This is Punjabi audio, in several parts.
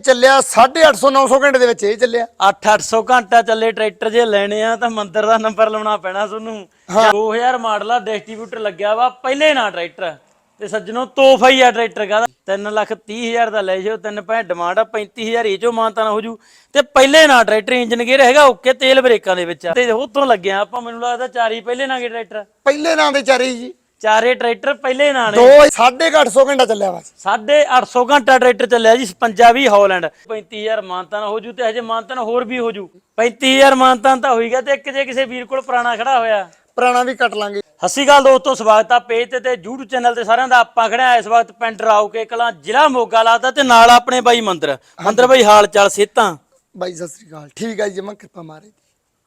ਚੱਲਿਆ 850 900 ਘੰਟੇ ਦੇ ਵਿੱਚ ਇਹ ਚੱਲਿਆ। 8-800 ਘੰਟਾ ਚੱਲੇ ਟਰੈਕਟਰ ਜੇ ਲੈਣੇ ਆ ਤਾਂ ਮੰਦਰ ਦਾ ਨੰਬਰ ਲਾਉਣਾ ਪੈਣਾ ਤੁਹਾਨੂੰ। 2000 ਮਾਡਲ ਆ ਡਿਸਟ੍ਰੀਬਿਊਟਰ ਲੱਗਿਆ ਵਾ ਪਹਿਲੇ ਨਾ ਟਰੈਕਟਰ। ਤੇ ਸੱਜਣੋ ਤੋਹਫਾ ਹੀ ਆ ਟਰੈਕਟਰ ਦਾ 3 ਲੱਖ 30 ਹਜ਼ਾਰ ਦਾ ਲੈ ਜਾਓ ਤਿੰਨ ਭੈ ਡਿਮਾਂਡ ਆ 35000 ਇਹ ਚੋਂ ਮਾਨਤਾ ਨਾ ਹੋ ਜੂ। ਤੇ ਪਹਿਲੇ ਨਾ ਟਰੈਕਰ ਇੰਜਨ ਗੇਅਰ ਹੈਗਾ ਓਕੇ ਤੇਲ ਬ੍ਰੇਕਾਂ ਦੇ ਵਿੱਚ। ਤੇ ਉਤੋਂ ਲੱਗਿਆ ਆਪਾਂ ਮੈਨੂੰ ਲੱਗਦਾ ਚਾਰ ਹੀ ਪਹਿਲੇ ਨਾ ਗੇ ਟਰੈਕਟਰ। ਪਹਿਲੇ ਨਾਂ ਦੇ ਚਾਰੇ ਜੀ। ਚਾਰੇ ਟਰੈਕਟਰ ਪਹਿਲੇ ਨਾ ਨੇ। ਦੋ 850 ਘੰਟਾ ਚੱਲਿਆ ਵਾ। 850 ਘੰਟਾ ਟਰੈਕਟਰ ਚੱਲਿਆ ਜੀ 56 ਵੀ ਹਾਲੈਂਡ। 35000 ਮਾਨਤਾਨ ਹੋ ਜੂ ਤੇ ਹਜੇ ਮਾਨਤਾਨ ਹੋਰ ਵੀ ਹੋ ਜੂ। 35000 ਮਾਨਤਾਨ ਤਾਂ ਹੋਈਗਾ ਤੇ ਇੱਕ ਜੇ ਕਿਸੇ ਵੀਰ ਕੋਲ ਪੁਰਾਣਾ ਖੜਾ ਹੋਇਆ। ਪੁਰਾਣਾ ਵੀ ਕੱਟ ਲਾਂਗੇ। ਸ਼੍ਰੀ ਅਕਾਲ ਦੋਸਤੋ ਸਵਾਗਤ ਆ ਪੇਜ ਤੇ ਤੇ YouTube ਚੈਨਲ ਤੇ ਸਾਰਿਆਂ ਦਾ। ਆਪਾਂ ਖੜਿਆ ਇਸ ਵਕਤ ਪਿੰਡ ਰਾਉਕੇ ਕਲਾਂ ਜ਼ਿਲ੍ਹਾ ਮੋਗਾ ਲਾਦਾ ਤੇ ਨਾਲ ਆਪਣੇ ਬਾਈ ਮੰਦਰ। ਮੰਦਰ ਬਾਈ ਹਾਲ ਚਾਲ ਸੇਤਾਂ ਬਾਈ ਸਤਿ ਸ੍ਰੀ ਅਕਾਲ। ਠੀਕ ਹੈ ਜੀ ਮੈਂ ਕਿਰਪਾ ਮਾਰੇ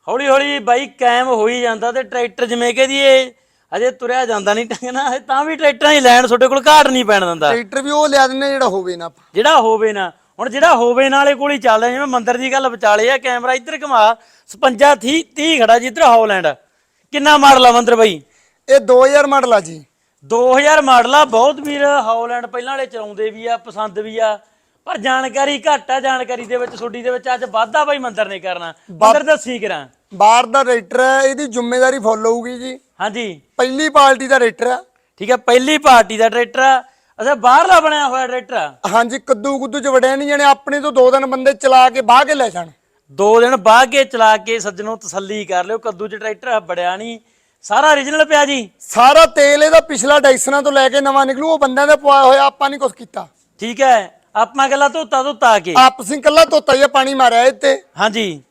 ਹੌਲੀ ਹੌਲੀ ਬਾਈ ਕਾਇਮ ਹੋ ਹੀ ਜਾਂਦਾ ਤੇ ਟਰੈਕਟਰ ਜਿਵੇਂ ਕਿ ਇਹ ਅਜੇ ਤੁਰਿਆ ਜਾਂਦਾ ਨਹੀਂ ਟੰਗਣਾ ਹਜੇ ਤਾਂ ਵੀ ਟਰੈਕਟਰਾਂ ਹੀ ਲੈਣ ਤੁਹਾਡੇ ਕੋਲ ਘਾਟ ਨਹੀਂ ਪੈਣ ਦਿੰਦਾ। ਟਰੈਕਟਰ ਵੀ ਉਹ ਲਿਆ ਦਿੰਨੇ ਜਿਹੜਾ ਹੋਵੇ ਨਾ। ਜਿਹੜਾ ਹੋਵੇ ਨਾ ਹੁਣ ਜਿਹੜਾ ਹੋਵੇ ਨਾਲੇ ਕੋਲ ਹੀ ਚੱਲਦਾ ਜਿਵੇਂ ਮੰਦਰ ਦੀ ਗੱਲ ਵਿਚਾਲੇ ਆ ਕੈਮਰਾ ਇੱਧਰ ਘੁਮਾ 55 30 30 ਖੜਾ ਜੀ ਇੱਧਰ ਹਾਲੈਂਡ ਕਿੰਨਾ ਮਾਡਲ ਆ ਮੰਦਰ ਬਾਈ? ਇਹ 2000 ਮਾਡਲ ਆ ਜੀ। 2000 ਮਾਡਲ ਆ ਬਹੁਤ ਵੀਰ ਹਾਲੈਂਡ ਪਹਿਲਾਂ ਵਾਲੇ ਚਲਾਉਂਦੇ ਵੀ ਆ ਪਸੰਦ ਵੀ ਆ। ਪਰ ਜਾਣਕਾਰੀ ਘੱਟ ਆ ਜਾਣਕਾਰੀ ਦੇ ਵਿੱਚ ਛੋਡੀ ਦੇ ਵਿੱਚ ਅੱਜ ਵਾਧਾ ਬਾਈ ਮੰਦਰ ਨੇ ਕਰਨਾ। ਮੰਦਰ ਦੱਸੀ ਕਰਾਂ। ਬਾਹਰ ਦਾ ਰੇਟਰ ਹੈ ਇਹਦੀ ਜ਼ਿੰਮੇਵਾਰੀ ਫੁੱਲ ਹੋਊਗੀ ਜੀ। ਹਾਂਜੀ। ਪਹਿਲੀ ਪਾਰਟੀ ਦਾ ਰੇਟਰ ਆ ਠੀਕ ਹੈ ਪਹਿਲੀ ਪਾਰਟੀ ਦਾ ਟਰੈਕਟਰ ਆ। ਅੱਛਾ ਬਾਹਰਲਾ ਬਣਿਆ ਹੋਇਆ ਟਰੈਕਟਰ ਆ? ਹਾਂਜੀ ਕੱਦੂ ਕੁੱਦੂ ਚ ਵੜਿਆ ਨਹੀਂ ਜਾਣੇ ਆਪਣੇ ਤੋਂ ਦੋ ਦਿਨ ਬੰਦੇ ਚਲਾ ਕੇ ਬਾਹ ਕੇ ਲੈ ਜਾਣ। ਦੋ ਦਿਨ ਬਾਅਦ ਕੇ ਚਲਾ ਕੇ ਸੱਜਣੋਂ ਤਸੱਲੀ ਕਰ ਲਿਓ ਕੱਦੂ ਚ ਟਰੈਕਟਰ ਬੜਿਆ ਨਹੀਂ ਸਾਰਾ origignal ਪਿਆ ਜੀ? ਸਾਰਾ ਤੇਲ ਇਹਦਾ ਪਿਛਲਾ ਡਾਈਸਨਾਂ ਤੋਂ ਲੈ ਕੇ ਨਵਾਂ ਨਿਕਲੂ ਉਹ ਬੰਦਿਆਂ ਦਾ ਪਵਾਇਆ ਹੋਇਆ ਆਪਾਂ ਨਹੀਂ ਕੁਝ ਕੀਤਾ। ਠੀਕ ਹੈ। ਆਪਾਂ ਗੱਲਾਂ ਧੋਤਾ ਧੋਤਾ ਕੇ। ਆਪ ਸਿੰਘ ਕੱਲਾ ਧੋਤਾ ਜਿਹਾ ਪਾਣੀ ਮਾਰਿਆ ਇੱਥੇ। ਹਾਂਜੀ।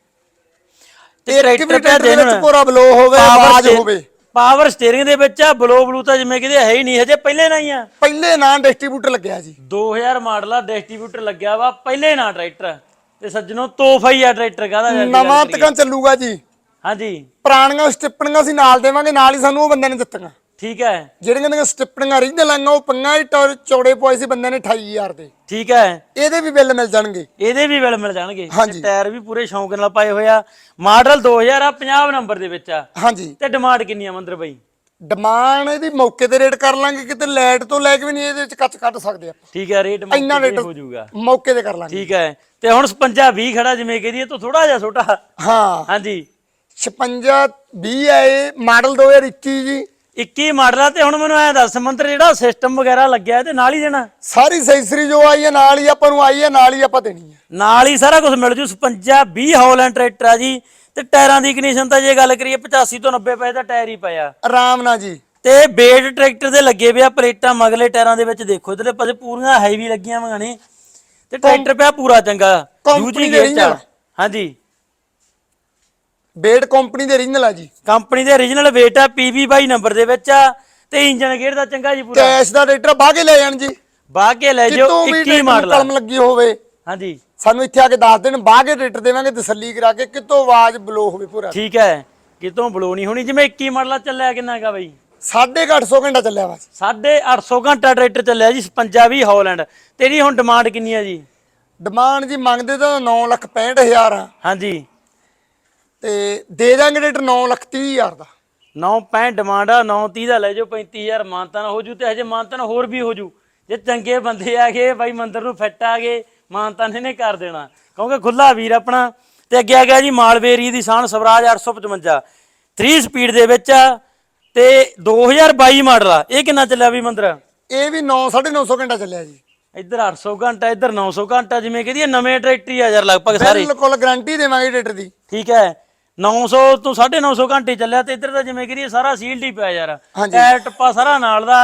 ਤੇ ਟਰੈਕਟਰ ਦੇ ਵਿੱਚ। ਪੂਰਾ ਬਲੋ ਹੋਵੇ ਆਵਾਜ਼ ਹੋਵੇ। ਪਾਵਰ ਸਟੀਅਰਿੰਗ ਦੇ ਵਿੱਚ ਆ ਬਲੋ ਬਲੂ ਤਾਂ ਜਿਵੇਂ ਕਿਤੇ ਹੈ ਹੀ ਨਹੀਂ ਹਜੇ ਪਹਿਲੇ ਨਾ ਹੀ ਆ। ਪਹਿਲੇ ਨਾਂ ਡਿਸਟ੍ਰੀਬਿਊਟਰ ਲੱਗਿਆ ਜੀ। 2000 ਮਾਡਲ ਆ ਡਿਸਟ੍ਰੀਬਿਊਟਰ ਲੱਗਿਆ ਵਾ ਪਹਿਲੇ ਨਾ ਟਰੈਕਟਰ। ਤੇ ਸੱਜਣੋ ਤੋਹਫਾ ਹੀ ਆ ਟਰੈਕਟਰ ਕਾਹਦਾ ਗੱਲ ਨਵਾਂ। ਤੱਕਾਂ ਚੱਲੂਗਾ ਜੀ। ਹਾਂਜੀ। ਪੁਰਾਣੀਆਂ ਸਟਿੱਪਣੀਆਂ ਅਸੀਂ ਨਾਲ ਦੇਵਾਂਗੇ ਨਾਲ ਹੀ ਸਾਨੂੰ ਉਹ ਬੰਦੇ ਨੇ ਦਿੱਤੀਆਂ। ਠੀਕ ਹੈ। ਜਿਹੜੀਆਂ ਦੀਆਂ ਸਟਿੱਪਣੀਆਂ ਰੀਜਨਲ ਆਈਆਂ ਉਹ ਪੰਗਾ ਹੀ ਟੌਰ- ਚੌੜੇ ਪੋਏ ਸੀ ਬੰਦੇ ਨੇ 28000 ਦੇ। ਠੀਕ ਹੈ। ਇਹਦੇ ਵੀ ਬਿੱਲ ਮਿਲ ਜਾਣਗੇ। ਇਹਦੇ ਵੀ ਬਿਲ ਮਿਲ ਜਾਣਗੇ। ਹਾਂਜੀ। ਤੇ ਟਾਇਰ ਵੀ ਪੂਰੇ ਸ਼ੌਂਕ ਨਾਲ ਪਾਏ ਹੋਏ ਆ। ਮਾਡਲ 2000 ਆ 50 ਨੰਬਰ ਦੇ ਵਿੱਚ ਆ। ਹਾਂਜੀ। ਤੇ ਡਿਮਾਂਡ ਕਿੰਨੀ ਆ ਮੰਦਰ ਬਾਈ? ਡਿਮਾਂਡ ਇਹਦੀ ਮੌਕੇ ਤੇ ਰੇਟ ਕਰ ਲਾਂਗੇ ਕਿਤੇ ਲਾਈਟ ਤੋਂ ਲੈ ਕੇ ਵੀ ਨਹੀਂ ਇਹਦੇ ਵਿੱਚ ਕੱਚ ਕੱਢ ਸਕਦੇ ਆਪਾਂ। ਠੀਕ ਹੈ ਰੇਟ ਇੰਨਾ ਰੇਟ ਤੇ ਹੋ ਜਾਊਗਾ। ਮੌਕੇ ਤੇ ਕਰ ਲਾਂਗੇ। ਠੀਕ ਹੈ। ਤੇ ਹੁਣ 55 20 ਖੜਾ ਜਿਵੇਂ ਕਹਦੀ ਇਹ ਤੋਂ ਥੋੜਾ ਜਿਹਾ ਛੋਟਾ। ਹਾਂ। ਹਾਂਜੀ। 56 20 ਹੈ ਇਹ ਮਾਡਲ 2021 ਜੀ। 21 ਮਾਡਲ ਆ ਤੇ ਹੁਣ ਮੈਨੂੰ ਐ ਦੱਸ ਮੰਤਰ ਜਿਹੜਾ ਸਿਸਟਮ ਵਗੈਰਾ ਲੱਗਿਆ ਇਹ ਤੇ ਨਾਲ ਹੀ ਦੇਣਾ? ਸਾਰੀ ਸੈਸਰੀ ਜੋ ਆਈ ਹੈ ਨਾਲ ਹੀ ਆਪਾਂ ਨੂੰ ਆਈ ਹੈ ਨਾਲ ਹੀ ਆਪਾਂ ਦੇਣੀ ਹੈ। ਨਾਲ ਹੀ ਸਾਰਾ ਕੁਝ ਮਿਲ ਜੂ 55 20 ਹਾਲੈਂਡ ਟਰੈਕਟਰ ਆ ਜੀ। ਤੇ ਟਾਇਰਾਂ ਦੀ ਕੰਡੀਸ਼ਨ ਤਾਂ ਜੇ ਗੱਲ ਕਰੀਏ 85 ਤੋਂ 90 ਪੈਸੇ ਦਾ ਟਾਇਰ ਹੀ ਪਿਆ। ਆਰਾਮ ਨਾਲ ਜੀ। ਤੇ ਬੇਡ ਟਰੈਕਟਰ ਦੇ ਲੱਗੇ ਪਿਆ ਪਲੇਟਾਂ ਮਗਲੇ ਟਾਇਰਾਂ ਦੇ ਵਿੱਚ ਦੇਖੋ ਇਧਰਲੇ ਪਾਸੇ ਪੂਰੀਆਂ ਹੈਵੀ ਲੱਗੀਆਂ ਨੇ। ਤੇ ਟਰੈਕਟਰ ਪਿਆ ਪੂਰਾ ਚੰਗਾ। ਯੂਜੀ ਗੇਅਰ। ਚ ਹਾਂਜੀ। ਬੇਡ ਕੰਪਨੀ ਦੇ ਰੀਜਨਲ ਆ ਜੀ। ਕੰਪਨੀ ਦੇ origignal weight ਆ ਪੀਵੀ 22 ਨੰਬਰ ਦੇ ਵਿੱਚ ਆ ਤੇ ਇੰਜਨ ਗੇਅਰ ਦਾ ਚੰਗਾ ਜੀ ਪੂਰਾ। ਕੈਸ਼ ਦਾ ਰੇਟਰ ਬਾਹ ਕੇ ਲੈ ਜਾਣ ਜੀ। ਬਾਹ ਕੇ ਲੈ ਜਾਓ ਵੀ 21 ਟਰੈਕਟਰ ਨੂੰ ਮਾਡਲ ਕਲਮ ਲੱਗੀ ਹੋਵੇ। ਹਾਂਜੀ। ਸਾਨੂੰ ਇੱਥੇ ਆ ਕੇ ਦੱਸ ਦੇਣ ਬਾਹ ਕੇ ਰੇਟਰ ਦੇਵਾਂਗੇ ਤਸੱਲੀ ਕਰਾ ਕੇ ਕਿਤੋਂ ਆਵਾਜ਼ ਬਲੋ ਹੋਵੇ ਪੂਰਾ। ਠੀਕ ਹੈ ਕਿਤੋਂ ਬਲੋ ਨਹੀਂ ਹੋਣੀ ਜਿਵੇਂ 21 ਮਾਡਲ ਚੱਲਿਆ ਕਿੰਨਾ ਹੈਗਾ ਬਾਈ? 850 ਘੰਟਾ ਚੱਲਿਆ ਵਾ 850 ਘੰਟਾ ਟਰੈਕਟਰ ਚੱਲਿਆ ਜੀ 55 20 ਹਾਲੈਂਡ। ਤੇਰੀ ਹੁਣ ਡਿਮਾਂਡ ਕਿੰਨੀ ਹੈ ਜੀ? ਡਿਮਾਂਡ ਜੀ ਮੰਗਦੇ ਤਾਂ 9 ਲੱਖ 65000 ਆ। ਹਾਂਜੀ। ਤੇ ਦੇ ਦਾਂਗੇ ਰੇਟਰ 9 ਲੱਖ 30000 ਦਾ। 965 ਡਿਮਾਂਡ ਆ 930 ਦਾ ਲੈ ਜਾਓ 35000 ਮਾਨਤਾਨ ਹੋ ਜੂ ਤੇ ਹਜੇ ਮਾਨਤਾਨ ਹੋਰ ਵੀ ਹੋ ਜੂ। ਜੇ ਚੰਗੇ ਬੰਦੇ ਆ ਗਏ ਬਾਈ ਮੰਦਰ ਨੂੰ ਫਿੱਟ ਆ ਗਏ ਮਾਨਤਾਨ ਇਹਨੇ ਕਰ ਦੇਣਾ। ਕਿਉਂਕਿ ਖੁੱਲਾ ਵੀਰ ਆਪਣਾ ਤੇ ਅੱਗੇ ਆ ਗਿਆ ਜੀ ਮਾਲਵੇਰੀ ਦੀ ਸਾਨ ਸਵਰਾਜ 855 3 ਸਪੀਡ ਦੇ ਵਿੱਚ ਤੇ 2022 ਮਾਡਲ ਆ। ਇਹ ਕਿੰਨਾ ਚੱਲਿਆ ਵੀ ਮੰਦਰ? ਇਹ ਵੀ 9 950 ਘੰਟਾ ਚੱਲਿਆ ਜੀ। ਇੱਧਰ 800 ਘੰਟਾ ਇੱਧਰ 900 ਘੰਟਾ ਜਿਵੇਂ ਕਹਦੀ ਨਵੇਂ ਟਰੈਕਟਰ ਹੀ ਆ ਯਾਰ ਲਗਭਗ ਸਾਰੇ। ਬਿਲਕੁਲ ਗਾਰੰਟੀ ਦੇਵਾਂਗੇ ਰੇਟਰ ਦੀ। ਠੀਕ ਹੈ। 900 ਤੋਂ 950 ਘੰਟੇ ਚੱਲਿਆ ਤੇ ਇੱਧਰ ਤਾਂ ਜਿਵੇਂ ਕਰੀਏ ਸਾਰਾ ਸੀਲਡ ਹੀ ਪਿਆ ਯਾਰ। ਟਾਇਰ ਟੱਪਾ ਸਾਰਾ ਨਾਲ ਦਾ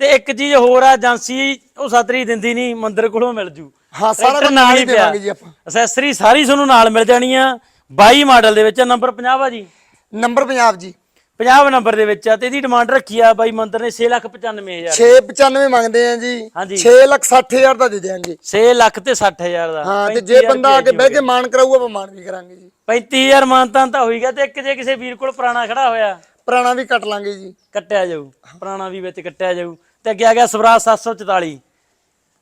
ਤੇ ਇੱਕ ਚੀਜ਼ ਹੋਰ ਆ ਏਜੰਸੀ ਉਹ ਸਤਰੀ ਦਿੰਦੀ ਨਹੀਂ ਮੰਦਰ ਕੋਲੋਂ ਮਿਲ ਜੂ। ਹਾਂ ਸਾਰਾ ਨਾਲ ਹੀ ਦੇਵਾਂਗੇ ਜੀ ਆਪਾਂ। ਅਸੈਸਰੀ ਸਾਰੀ ਤੁਹਾਨੂੰ ਨਾਲ ਮਿਲ ਜਾਣੀ ਆ। 22 ਮਾਡਲ ਦੇ ਵਿੱਚ ਨੰਬਰ 50 ਆ ਜੀ? ਨੰਬਰ ਪੰਜਾਬ ਜੀ। 50 ਨੰਬਰ ਦੇ ਵਿੱਚ ਆ ਤੇ ਇਹਦੀ ਡਿਮਾਂਡ ਰੱਖੀ ਆ ਬਾਈ ਮੰਦਰ ਨੇ 695000 695 ਮੰਗਦੇ ਆ ਜੀ। ਹਾਂਜੀ। 6 ਲੱਖ 60000 ਦਾ ਦੇ ਦੇਾਂਗੇ 6 ਲੱਖ ਤੇ 60000 ਦਾ। ਹਾਂ ਤੇ ਜੇ ਬੰਦਾ ਆ ਕੇ ਬਹਿ ਕੇ ਮਾਨ ਕਰਾਊਗਾ ਆਪਾਂ ਮਾਨ ਵੀ ਕਰਾਂਗੇ ਜੀ। 35000 ਮਾਨਤਾਂ ਤਾਂ ਹੋਈਗਾ ਤੇ ਇੱਕ ਜੇ ਕਿਸੇ ਵੀਰ ਕੋਲ ਪੁਰਾਣਾ ਖੜਾ ਹੋਇਆ। ਪੁਰਾਣਾ ਵੀ ਕੱਟ ਲਾਂਗੇ ਜੀ। ਕੱਟਿਆ ਜਾਊ ਪੁਰਾਣਾ ਵੀ ਵਿੱਚ ਕੱਟਿਆ ਜਾਊ। ਤੇ ਅੱਗੇ ਆ ਗਿਆ ਸਵਰਾਜ 744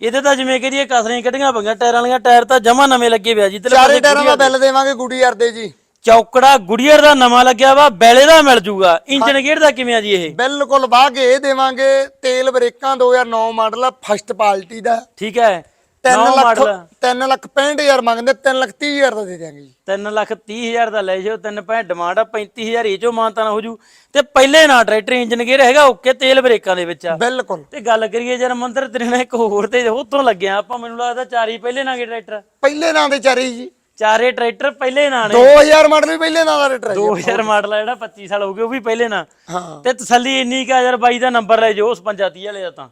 ਇਹਦੇ ਤਾਂ ਜਿਵੇਂ ਕਹਦੀਏ ਕਸਰੀਆਂ ਕੱਢੀਆਂ ਪਈਆਂ ਟਾਇਰਾਂ ਵਾਲੀਆਂ ਟਾਇਰ ਤਾਂ ਜਮਾ ਨਵੇਂ ਲੱਗੇ ਪਿਆ ਜੀ। ਤੇ ਚਾਰੇ ਟਾਇਰਾਂ ਦਾ ਬਿੱਲ ਦੇਵਾਂਗੇ ਗੁੱਡੀ ਯਾਰ ਦੇ ਜੀ। ਚੌਕੜਾ ਗੁੜੀਅਰ ਦਾ ਨਵਾਂ ਲੱਗਿਆ ਵਾ ਬੈਲੇ ਦਾ ਮਿਲ ਜੂਗਾ। ਇੰਜਨ ਗੇਅਰ ਦਾ ਕਿਵੇਂ ਆ ਜੀ ਇਹ? ਬਿਲਕੁਲ ਬਾਹ ਕੇ ਇਹ ਦੇਵਾਂਗੇ ਤੇਲ ਬ੍ਰੇਕਾਂ 2009 ਮਾਡਲ ਆ ਫਸਟ ਪਾਲਟੀ ਦਾ। ਠੀਕ ਹੈ। 3 ਨੌ ਲੱਖ ਮਾਡਲ। 3 ਲੱਖ 65000 ਮੰਗਦੇ 3 ਲੱਖ 30000 ਦਾ ਦੇ ਦਿਆਂਗੇ ਜੀ। 3 ਲੱਖ 30 ਹਜ਼ਾਰ ਦਾ ਲੈ ਜਾਓ ਤਿੰਨ ਭੈਣ ਡਿਮਾਂਡ ਆ 35000 ਇਹ ਚੋਂ ਮਾਨਤਾ ਨਾ ਹੋ ਜੂ ਤੇ ਪਹਿਲੇ ਨਾ ਟਰੈਕਟਰ ਇੰਜਨ ਗੇਅਰ ਹੈਗਾ ਓਕੇ ਤੇਲ ਬ੍ਰੇਕਾਂ ਦੇ ਵਿੱਚ ਆ। ਬਿਲਕੁਲ। ਤੇ ਗੱਲ ਕਰੀਏ ਜਰ ਮੰਦਰ ਤੇਰੇ ਨਾਲ ਇੱਕ ਹੋਰ ਤੇ ਉਤੋਂ ਲੱਗਿਆ ਆਪਾਂ ਮੈਨੂੰ ਲੱਗਦਾ ਚਾਰ ਹੀ ਪਹਿਲੇ ਨਾਗੇ ਟਰੈਕਟਰ ਪਹਿਲੇ ਨਾਂ ਦੇ ਚਾਰੇ ਜੀ। ਚਾਰੇ ਟਰੈਕਟਰ ਪਹਿਲੇ ਨਾਂ ਨੇ। 2000 ਮਾਡਲ ਵੀ ਪਹਿਲੇ ਨਾਂ ਦਾ ਰੇਟਰ ਹੈ ਜੀ 2000 ਮਾਡਲ ਆ ਜਿਹੜਾ 25 ਸਾਲ ਹੋ ਗਏ ਉਹ ਵੀ ਪਹਿਲੇ ਨਾਂ। ਹਾਂ। ਤੇ ਤਸੱਲੀ ਇੰਨੀ ਕਾ ਯਾਰ ਬਾਈ ਦਾ ਨੰਬਰ ਲੈ ਜਾਓ ਉਸ 35 ਵਾਲੇ ਦਾ ਤਾਂ।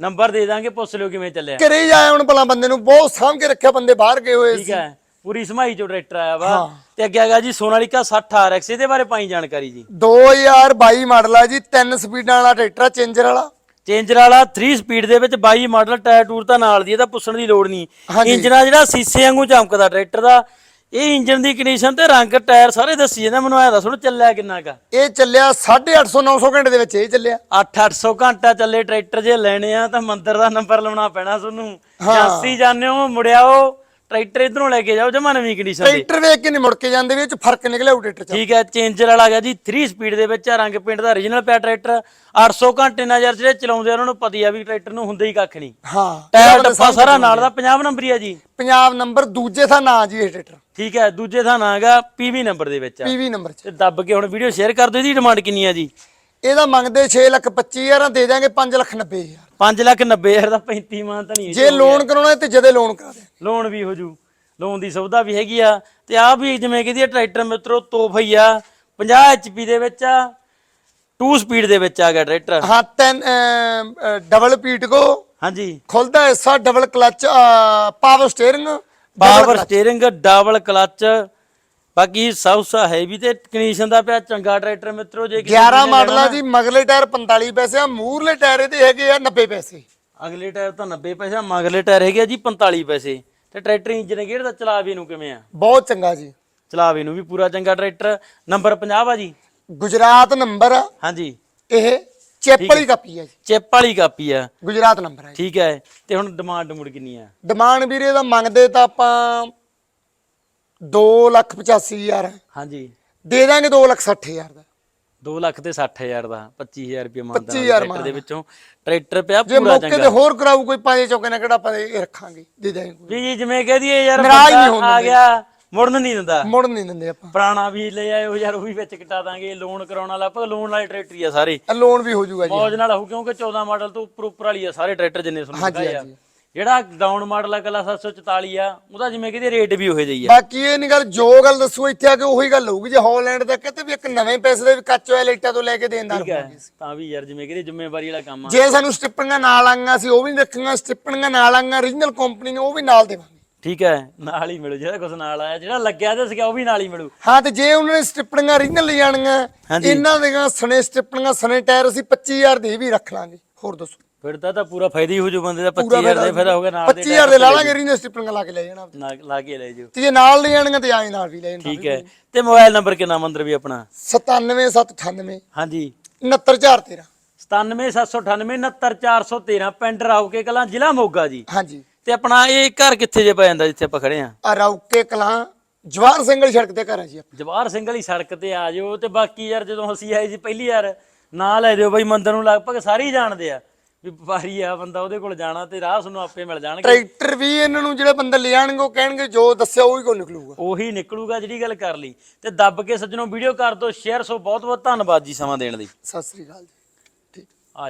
ਨੰਬਰ ਦੇ ਦਾਂਗੇ ਪੁੱਛ ਲਿਓ ਕਿਵੇਂ ਚੱਲਿਆ। ਘਰੇ ਹੀ ਆਇਆ ਹੁਣ ਭਲਾ ਬੰਦੇ ਨੂੰ ਬਹੁਤ ਸਾਂਭ ਕੇ ਰੱਖਿਆ ਬੰਦੇ ਬਾਹਰ ਗਏ ਹੋਏ ਠੀਕ ਸੀ। ਹੈ ਪੂਰੀ ਸਮਾਈ ਚੋਂ ਟਰੈਕਟਰ ਆਇਆ ਵਾ। ਤੇ ਅੱਗੇ ਹੈਗਾ ਜੀ ਸੋਨਾਲੀਕਾ 60 RX ਇਹਦੇ ਬਾਰੇ ਪਾਈ ਜਾਣਕਾਰੀ ਜੀ। 2022 ਮਾਡਲ ਆ ਜੀ ਤਿੰਨ ਸਪੀਡਾਂ ਵਾਲਾ ਟਰੈਕਟਰ ਆ ਚੇਂਜਰ ਵਾਲਾ। ਚੇਂਜਰ ਵਾਲਾ 3 ਸਪੀਡ ਦੇ ਵਿੱਚ 22 ਮਾਡਲ ਟਾਇਰ ਟੂਰ ਤਾਂ ਨਾਲ ਦੀ ਇਹਦਾ ਪੁੱਛਣ ਦੀ ਲੋੜ ਨਹੀਂ। ਹਾਂਜੀ। ਇੰਜਨ ਜਿਹੜਾ ਸੀਸੇ ਵਾਂਗੂ ਚਮਕਦਾ ਟਰੈਕਟਰ ਦਾ। ਇਹ ਇੰਜਨ ਦੀ ਕੰਡੀਸ਼ਨ ਤੇ ਰੰਗ ਟਾਇਰ ਸਾਰੇ ਦੱਸੀ ਜਾਂਦਾ ਮੈਨੂੰ ਐ ਦੱਸ ਹੁਣ ਚੱਲਿਆ ਕਿੰਨਾ ਕਾ? ਇਹ ਚੱਲਿਆ 850 900 ਘੰਟੇ ਦੇ ਵਿੱਚ ਇਹ ਚੱਲਿਆ। 8-800 ਘੰਟਾ ਚੱਲੇ ਟਰੈਕਟਰ ਜੇ ਲੈਣੇ ਆ ਤਾਂ ਮੰਦਰ ਦਾ ਨੰਬਰ ਲਾਉਣਾ ਪੈਣਾ ਤੁਹਾਨੂੰ। ਜਾਂਸੀ ਜਾਂਦੇ ਹੋ ਮੁੜਿਆਓ। ਟਰੈਕਟਰ ਇਧਰੋਂ ਲੈ ਕੇ ਜਾਓ ਜਮਾ ਨਵੀਂ ਕੰਡੀਸ਼ਨ ਦੇ। ਟਰੈਕਟਰ ਵੇਖ ਕੇ ਨਹੀਂ ਮੁੜ ਕੇ ਜਾਂਦੇ ਵੀ ਇਹ ਚ ਫ਼ਰਕ ਨਿਕਲਿਆ ਉਹ ਟਰੈਕਟਰ ਚ। ਠੀਕ ਹੈ ਚੇਂਜਰ ਵਾਲਾ ਗਿਆ ਜੀ 3 ਸਪੀਡ ਦੇ ਵਿੱਚ ਰੰਗ ਪਿੰਡ ਦਾ origignal ਪਿਆ ਟਰੈਕਟਰ। 800 ਘੰਟੇ ਨਾਲ ਯਾਰ ਜਿਹੜੇ ਚਲਾਉਂਦੇ ਆ ਉਹਨਾਂ ਨੂੰ ਪਤਾ ਹੀ ਆ ਵੀ ਟਰੈਕਟਰ ਨੂੰ ਹੁੰਦਾ ਹੀ ਕੱਖ ਨਹੀਂ। ਹਾਂ ਟਾਇਰ ਡੱਬਾ ਸਾਰਾ ਨਾਲ ਦਾ 50 ਨੰਬਰ ਹੀ ਆ ਜੀ। ਪੰਜਾਬ ਨੰਬਰ ਦੂਜੇ ਥਾਂ ਨਾਂ ਜੀ ਇਹ ਟਰੈਕਟਰ। ਠੀਕ ਹੈ ਦੂਜੇ ਥਾਂ ਨਾ ਹੈਗਾ ਪੀਵੀ ਨੰਬਰ ਦੇ ਵਿੱਚ ਆ। ਪੀਵੀ ਨੰਬਰ ਚ। ਤੇ ਦੱਬ ਕੇ ਹੁਣ ਵੀਡੀਓ ਸ਼ੇਅਰ ਕਰ ਦਿਓ ਇਹਦੀ ਡਿਮਾਂਡ ਕਿੰਨੀ ਆ ਜੀ। ਇਹਦਾ ਮੰਗਦੇ 6 ਲੱਖ 25000 ਦੇ ਦਿਆਂਗੇ 5 ਲੱਖ 90000 5 ਲੱਖ 90 ਹਜ਼ਾਰ ਦਾ 35 ਮਾਨ ਤਾਂ ਨਹੀਂ ਜੇ ਲੋਨ ਕਰਾਉਣਾ ਤੇ ਜਦੇ ਲੋਨ ਕਰਾ ਦੇ ਲੋਨ ਵੀ ਹੋ ਜੂ। ਲੋਨ ਦੀ ਸੁਵਿਧਾ ਵੀ ਹੈਗੀ ਆ। ਤੇ ਆ ਵੀ ਜਿਵੇਂ ਕਿ ਇਹ ਟਰੈਕਟਰ ਮਿੱਤਰੋ ਤੋਹਫਾ ਹੀ ਆ। 50 HP ਦੇ ਵਿੱਚ ਆ 2 ਸਪੀਡ ਦੇ ਵਿੱਚ ਆ ਗਿਆ ਟਰੈਕਟਰ। ਹਾਂ ਤਿੰਨ ਡਬਲ ਪੀਟ ਕੋ। ਹਾਂਜੀ। ਖੁੱਲਦਾ ਹਿੱਸਾ double clutch power steering power steering double clutch ਬਾਕੀ ਸਭ ਸਾ ਹੈਵੀ ਤੇ ਕੰਡੀਸ਼ਨ ਦਾ ਪਿਆ ਚੰਗਾ ਟਰੈਕਟਰ ਮਿੱਤਰੋ ਜੇ ਕਿਸੇ 11 ਨੇ ਮਾਡਲ ਆ ਜੀ ਮਗਲੇ ਟਾਇਰ 45 ਪੈਸੇ ਆ ਮੂਰਲੇ ਟਾਇਰ ਇਹਦੇ ਹੈਗੇ ਆ 90 ਪੈਸੇ। ਅਗਲੇ ਟਾਇਰ ਤਾਂ 90 ਪੈਸੇ ਮਗਲੇ ਟਾਇਰ ਹੈਗੇ ਆ ਜੀ 45 ਪੈਸੇ। ਤੇ ਟਰੈਕਟਰ ਇੰਜਨ ਗੇਅਰ ਦਾ ਚਲਾਵੇ ਨੂੰ ਕਿਵੇਂ ਆ? ਬਹੁਤ ਚੰਗਾ ਜੀ। ਚਲਾਵੇ ਨੂੰ ਵੀ ਪੂਰਾ ਚੰਗਾ ਟਰੈਕਟਰ। ਨੰਬਰ 50 ਆ ਜੀ? ਗੁਜਰਾਤ ਨੰਬਰ ਆ। ਹਾਂਜੀ। ਇਹ ਚਿੱਪ ਵਾਲੀ ਕਾਪੀ ਆ ਜੀ। ਚਿੱਪ ਵਾਲੀ ਕਾਪੀ ਆ। ਗੁਜਰਾਤ ਨੰਬਰ ਆ ਜੀ। ਠੀਕ ਹੈ। ਤੇ ਹੁਣ ਡਿਮਾਂਡ ਮੁੜ ਕਿੰਨੀ ਆ? ਡਿਮਾਂਡ ਵੀਰੇ ਦਾ ਮੰਗਦੇ ਤਾਂ ਆਪਾਂ 2 ਲੱਖ 85 ਹਜ਼ਾਰ। ਹਾਂਜੀ। ਦੇ ਦਾਂਗੇ 2 ਲੱਖ 60 ਹਜ਼ਾਰ ਦਾ। 2 ਲੱਖ ਤੇ 60000 ਦਾ 25000 ਰੁਪਏ ਮੰਗਦਾ 25,000 ਟਰੈਕਟਰ ਦੇ ਵਿੱਚੋਂ। ਟਰੈਕਟਰ ਪਿਆ ਜੇ ਪੂਰਾ ਮੌਕੇ ਚੰਗਾ। ਤੇ ਹੋਰ ਕਰਾਊ ਕੋਈ ਪੰਜ ਚੌਕੇ ਨਾਲ ਕਿਹੜਾ ਆਪਾਂ ਇਹ ਰੱਖਾਂਗੇ ਦੇ ਦਾਂਗੇ। ਜੀ ਜੀ ਜਿਵੇਂ ਕਹਿ ਦਈਏ ਯਾਰ ਆ ਗਿਆ ਮੁੜਨ ਨਹੀਂ ਦਿੰਦਾ। ਮੁੜ ਨਹੀਂ ਦਿੰਦੇ ਆਪਾਂ। ਪੁਰਾਣਾ ਵੀ ਲੈ ਆਇਓ ਯਾਰ ਉਹ ਵੀ ਵਿੱਚ ਕਟਾ ਦਾਂਗੇ ਲੋਨ ਕਰਾਉਣ ਵਾਲਾ। ਆਪਾਂ ਲੋਨ ਵਾਲੇ ਟਰੈਕਟਰ ਹੀ ਆ ਸਾਰੇ। ਲੋਨ ਵੀ ਹੋ ਜਾਊਗਾ ਜੀ। ਮੌਜ ਨਾਲ ਹੋਊ ਕਿਉਂਕਿ 14 ਮਾਡਲ ਤੋਂ ਉੱਪਰ ਉੱਪਰ ਵਾਲੀ ਆ ਸਾਰੇ ਟਰੈਕਟਰ ਜਿੰਨੇ ਤੁਹਾਨੂੰ ਹਾਂਜੀ, ਹਾਂਜੀ। ਜਿਹੜਾ ਡਾਊਨ ਮਾਡਲ ਆ ਕੱਲਾ 744 ਆ ਉਹਦਾ ਜਿਵੇਂ ਕਿ ਰੇਟ ਵੀ ਉਹੇ ਜਿਹੀ ਆ। ਬਾਕੀ ਇਹ ਨਹੀਂ ਗੱਲ ਜੋ ਗੱਲ ਦੱਸੋ ਇੱਥੇ ਆ ਕੇ ਉਹੀ ਗੱਲ ਹੋਊਗੀ ਜੇ ਹਾਲੈਂਡ ਦਾ ਕਿਤੇ ਵੀ ਇੱਕ ਨਵੇਂ ਪੈਸੇ ਦੇ ਵੀ ਕੱਚ ਹੋਇਆ ਲਾਈਟਾਂ ਤੋਂ ਲੈ ਕੇ ਦੇਣ ਦਾ ਠੀਕ ਹੈ ਤਾਂ ਵੀ ਯਾਰ ਜਿਵੇਂ ਕਿ ਜ਼ਿੰਮੇਵਾਰੀ ਵਾਲਾ ਕੰਮ ਆ। ਜੇ ਸਾਨੂੰ ਸਟਿੱਪਣੀਆਂ ਨਾਲ ਆਈਆਂ ਸੀ ਉਹ ਵੀ ਰੱਖੀਆਂ ਸਟਿੱਪਣੀਆਂ ਨਾਲ ਆਈਆਂ origignal ਕੰਪਨੀ ਨੇ ਉਹ ਵੀ ਨਾਲ ਦੇਵਾਂਗੇ। ਠੀਕ ਹੈ ਨਾਲ ਹੀ ਮਿਲੂ ਜਿਹੜਾ ਕੁਝ ਨਾਲ ਆਇਆ ਜਿਹੜਾ ਲੱਗਿਆ ਤੇ ਸੀਗਾ ਉਹ ਵੀ ਨਾਲ ਹੀ ਮਿਲੂ। ਹਾਂ ਤੇ ਜੇ ਉਹਨਾਂ ਨੇ ਸਟਿੱਪਣੀਆਂ origignal ਲੈ ਜਾਣੀਆਂ। ਇਹਨਾਂ ਦੀਆਂ ਸਣੇ ਸਟਿੱਪਣੀਆਂ ਸਣੇ ਟਾਇਰ ਅਸੀਂ 25000 ਦੇ ਵੀ ਰੱਖ ਲਾਂਗੇ। ਹੋਰ ਦੱਸੋ। ਫਿਰ ਤਾਂ ਤਾਂ ਪੂਰਾ ਫਾਇਦਾ ਹੀ ਹੋ ਜੂ ਬੰਦੇ ਦਾ ਪੂਰਾ 25000 ਦਾ ਫਾਇਦਾ ਹੋ ਗਿਆ ਨਾਲ ਦੇ 25000 ਦੇ ਲਾ ਲਾਂਗੇ origignal ਸਟਿੱਪਣੀਆਂ ਲਾ ਕੇ ਲੈ ਜਾਣਾ ਨਾ ਲਾ ਕੇ ਲੈ ਜਾਓ। ਤੇ ਜੇ ਨਾਲ ਲੈ ਜਾਣਗੇ ਤੇ ਆਏ ਨਾਲ ਵੀ ਲੈ ਜਾਣਾ ਠੀਕ ਹੈ। ਤੇ ਮੋਬਾਈਲ ਨੰਬਰ ਕਿੰਨਾ ਮੰਦਰ ਵੀ ਆਪਣਾ? 97798 ਹਾਂਜੀ। 69413 9768869413 ਪਿੰਡ ਰਾਉਕੇ ਕਲਾਂ ਜ਼ਿਲ੍ਹਾ ਮੋਗਾ ਜੀ। ਹਾਂਜੀ। ਤੇ ਆਪਣਾ ਇਹ ਘਰ ਕਿੱਥੇ ਜੇ ਪੈ ਜਾਂਦਾ ਜਿੱਥੇ ਆਪਾਂ ਖੜੇ ਆ ਆ ਰੌਕੇ ਕਲਾਂ ਜਵਾਰ ਸਿੰਘ ਵਾਲੀ ਸੜਕ ਤੇ ਘਰ ਹੈ ਜੀ ਆਪਣਾ। ਜਵਾਹਰ ਸਿੰਘ ਵਾਲੀ ਸੜਕ ਤੇ ਆ ਜਾਓ ਤੇ ਬਾਕੀ ਯਾਰ ਜਦੋਂ ਅਸੀਂ ਆਏ ਸੀ ਪਹਿਲੀ ਯਾਰ ਨਾਂ ਲੈ ਦਿਓ ਬਈ ਮੰਦਰ ਨੂੰ ਲਗਭਗ ਸਾਰੇ ਹੀ ਜਾਣਦੇ ਆ। ਵੀ ਵਪਾਰੀ ਆ ਬੰਦਾ ਉਹਦੇ ਕੋਲ ਜਾਣਾ ਤੇ ਰਾਹ ਤੁਹਾਨੂੰ ਆਪੇ ਮਿਲ ਜਾਣਗੇ। ਟਰੈਕਟਰ ਵੀ ਇਹਨਾਂ ਨੂੰ ਜਿਹੜੇ ਬੰਦੇ ਲੈ ਜਾਣਗੇ ਉਹ ਕਹਿਣਗੇ ਜੋ ਦੱਸਿਆ ਉਹੀ ਕੋ ਨਿਕਲੂਗਾ। ਉਹੀ ਨਿਕਲੂਗਾ ਜਿਹੜੀ ਗੱਲ ਕਰ ਲਈ। ਤੇ ਦੱਬ ਕੇ ਸੱਜਣੋ ਵੀਡੀਓ ਕਰ ਦਿਓ ਸ਼ੇਅਰ ਸੋ ਬਹੁਤ ਬਹੁਤ ਧੰਨਵਾਦ ਜੀ ਸਮਾਂ ਦੇਣ ਲਈ। ਸਤਿ ਸ੍ਰੀ ਅਕਾਲ ਜੀ।